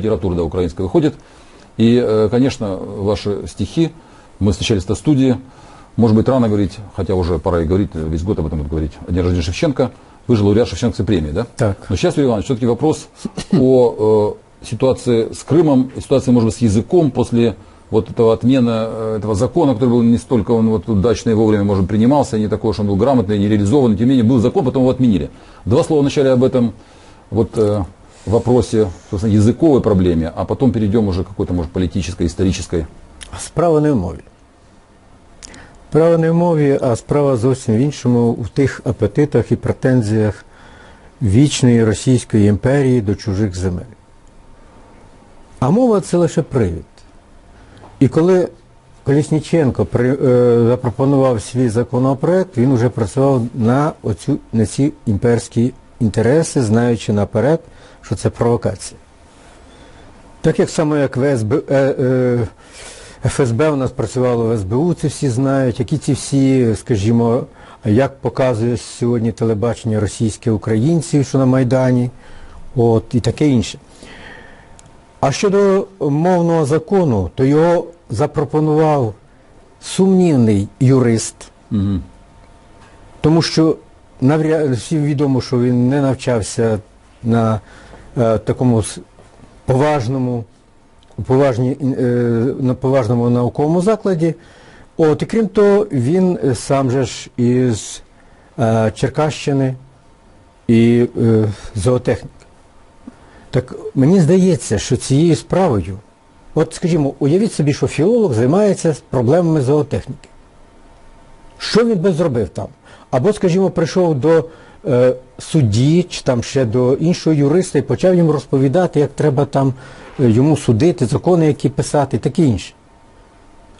литература да, украинская выходит. И, э, конечно, ваши стихи, мы встречались в студии, может быть, рано говорить, хотя уже пора и говорить, весь год об этом буду говорить, о дне рождения Шевченко. Вы же лауреат Шевченковской премии, да? Так. Но сейчас, Юрий Иванович, все-таки вопрос о э, ситуации с Крымом, ситуации, может быть, с языком после вот этого отмена э, этого закона, который был не столько он вот удачно и вовремя, может, принимался, не такой, что он был грамотный, не реализован, тем не менее, был закон, потом его отменили. Два слова вначале об этом вот э, вопросе, собственно, языковой проблеме, а потом перейдем уже к какой-то, может, политической, исторической. Справа не в мові. Справа не в мові, а справа зовсім в іншому, в тих апетитах і претензіях вічної Російської імперії до чужих земель. А мова це лише привід. І коли Колісніченко при, е, запропонував свій законопроект, він вже працював на, оцю, на ці імперські інтереси, знаючи наперед, що це провокація. Так як само, як в СБ, е, е, ФСБ у нас працювало в СБУ, це всі знають, які ці всі, скажімо, як показує сьогодні телебачення російське українців, що на Майдані, от, і таке інше. А щодо мовного закону, то його запропонував сумнівний юрист, Угу. тому що навряд всім відомо, що він не навчався на е, такому поважному, поважні, е, на поважному науковому закладі. От, і крім того, він сам же ж із е, Черкащини і е, зоотехнік. Так мені здається, що цією справою, от скажімо, уявіть собі, що філолог займається проблемами зоотехніки. Що він би зробив там? Або, скажімо, прийшов до е, судді чи там ще до іншого юриста і почав їм розповідати, як треба там е, йому судити, закони, які писати, таке інше.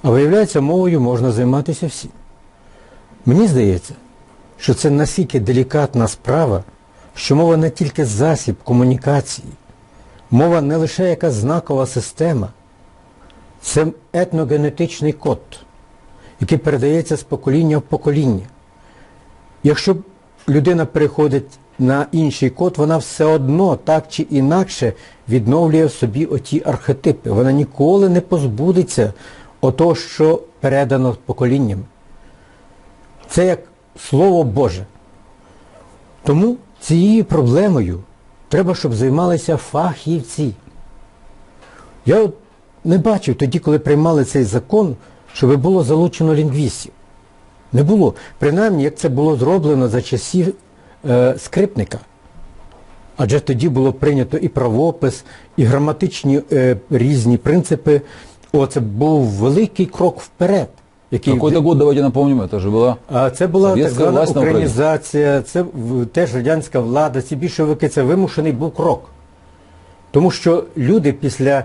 А виявляється, мовою можна займатися всім. Мені здається, що це настільки делікатна справа, що мова не тільки засіб комунікації, мова не лише яка знакова система, це етногенетичний код, який передається з покоління в покоління. Якщо людина переходить на інший код, вона все одно так чи інакше відновлює в собі оті архетипи. Вона ніколи не позбудеться ото, що передано поколіннями. Це як Слово Боже. Тому цією проблемою треба, щоб займалися фахівці. Я от не бачив тоді, коли приймали цей закон, щоб було залучено лінгвістів. Не було. Принаймні, як це було зроблено за часів е, скрипника. Адже тоді було прийнято і правопис, і граматичні е, різні принципи. О, це був великий крок вперед. Який Какой-то год, давайте напомним, это же была а це була так звана українізація, це теж радянська влада, ці більшовики, це вимушений був крок. Тому що люди після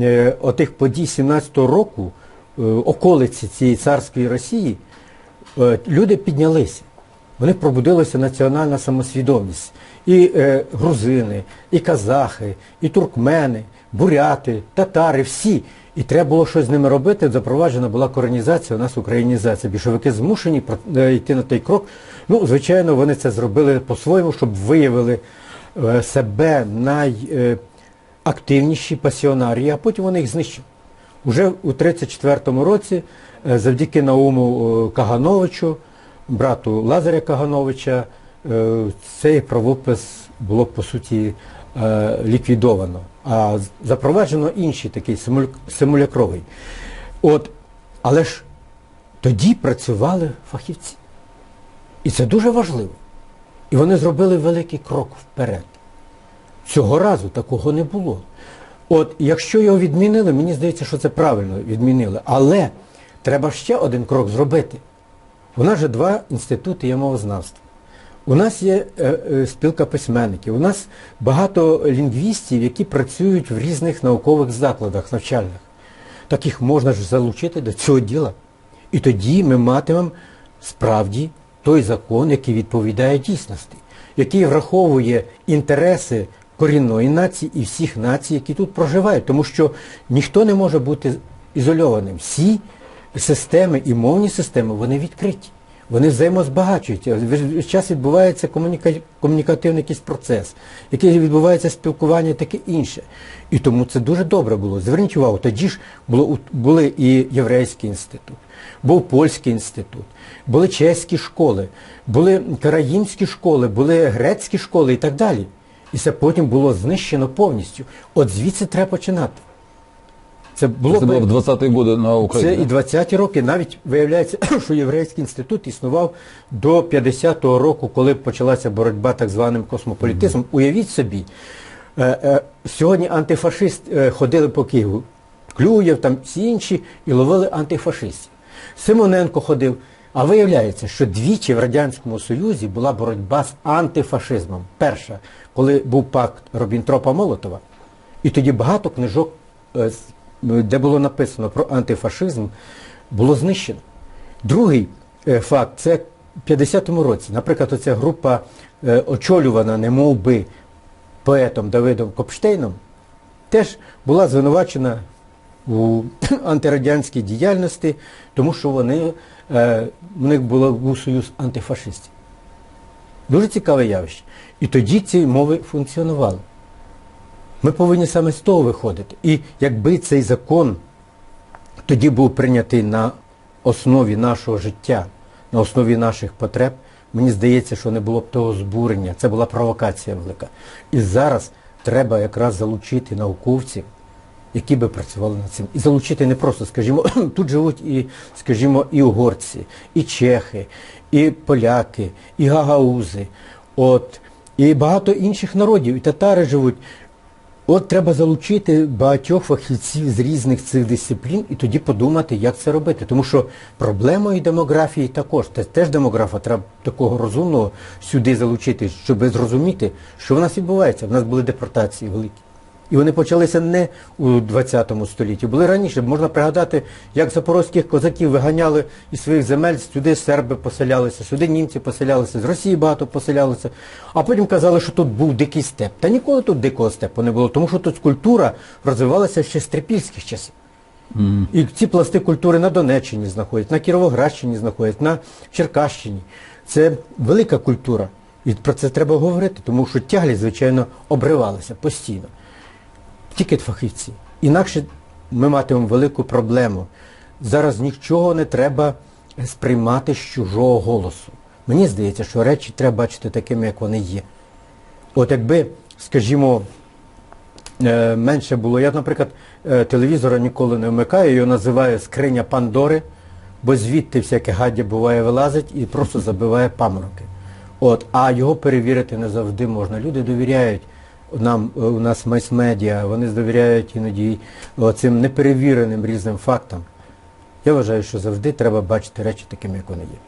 е, отих подій 17-го року, е, околиці цієї царської Росії, люди піднялися. Вони пробудилася національна самосвідомість. І е, грузини, і казахи, і туркмени, буряти, татари, всі. І треба було щось з ними робити. Запроваджена була коренізація, у нас українізація. Більшовики змушені е, йти на той крок. Ну, звичайно, вони це зробили по-своєму, щоб виявили е, себе найактивніші пасіонарії, а потім вони їх знищили. Уже у 1934 році, е, завдяки Науму е, Кагановичу, брату Лазаря Кагановича, е, цей правопис було по суті ліквідовано, а запроваджено інший такий симулякровий. От, але ж тоді працювали фахівці. І це дуже важливо. І вони зробили великий крок вперед. Цього разу такого не було. От якщо його відмінили, мені здається, що це правильно відмінили. Але треба ще один крок зробити. У нас же два інститути є мовознавства. У нас є е, е, спілка письменників, у нас багато лінгвістів, які працюють в різних наукових закладах навчальних. Так їх можна ж залучити до цього діла. І тоді ми матимемо справді той закон, який відповідає дійсності, який враховує інтереси корінної нації і всіх націй, які тут проживають. Тому що ніхто не може бути ізольованим. Всі системи і мовні системи, вони відкриті. вони взаємозбагачуються. Весь час відбувається комуніка... комунікативний якийсь процес, який відбувається спілкування, таке інше. І тому це дуже добре було. Зверніть увагу, тоді ж було, були і єврейський інститут, був польський інститут, були чеські школи, були караїмські школи, були грецькі школи і так далі. І це потім було знищено повністю. От звідси треба починати. Це було, Це було в 20-ті годи на це і 20-ті роки. Навіть виявляється, що єврейський інститут існував до 50-го року, коли почалася боротьба так званим космополітизмом. Уявіть собі, е, е, сьогодні антифашист е, ходили по Києву, Клюєв, там всі інші, і ловили антифашистів. Симоненко ходив. А виявляється, що двічі в Радянському Союзі була боротьба з антифашизмом. Перша, коли був пакт Робінтропа Молотова, і тоді багато книжок, е, де було написано про антифашизм, було знищено. Другий е, факт це в 50-му році. Наприклад, оця група е, очолювана, немов би, поетом Давидом Копштейном, теж була звинувачена у антирадянській діяльності, тому що вони, е, в них було, був союз антифашистів. Дуже цікаве явище. І тоді ці мови функціонували. Ми повинні саме з того виходити. І якби цей закон тоді був прийнятий на основі нашого життя, на основі наших потреб, мені здається, що не було б того збурення. Це була провокація велика. І зараз треба якраз залучити науковців, які би працювали над цим. І залучити не просто, скажімо, тут живуть і, скажімо, і угорці, і чехи, і поляки, і гагаузи, от, і багато інших народів, і татари живуть. От треба залучити багатьох фахівців з різних цих дисциплін і тоді подумати, як це робити. Тому що проблемою демографії також, це теж демографа, треба такого розумного сюди залучити, щоб зрозуміти, що в нас відбувається. В нас були депортації великі. І вони почалися не у 20 столітті, були раніше. Можна пригадати, як запорозьких козаків виганяли із своїх земель, сюди серби поселялися, сюди німці поселялися, з Росії багато поселялися. А потім казали, що тут був дикий степ. Та ніколи тут дикого степу не було, тому що тут культура розвивалася ще з трипільських часів. І ці пласти культури на Донеччині знаходяться, на Кіровоградщині знаходяться, на Черкащині. Це велика культура. І про це треба говорити, тому що тяглі, звичайно, обривалися постійно. Тільки фахівці. Інакше ми матимемо велику проблему. Зараз нічого не треба сприймати з чужого голосу. Мені здається, що речі треба бачити такими, як вони є. От якби, скажімо, е, менше було. Я, наприклад, е, телевізора ніколи не вмикаю, його називаю скриня Пандори, бо звідти всяке гаддя буває вилазить і просто забиває памороки. От, а його перевірити не завжди можна. Люди довіряють нам, е, у нас мас-медіа, вони довіряють іноді цим неперевіреним різним фактам. Я вважаю, що завжди треба бачити речі такими, як вони є.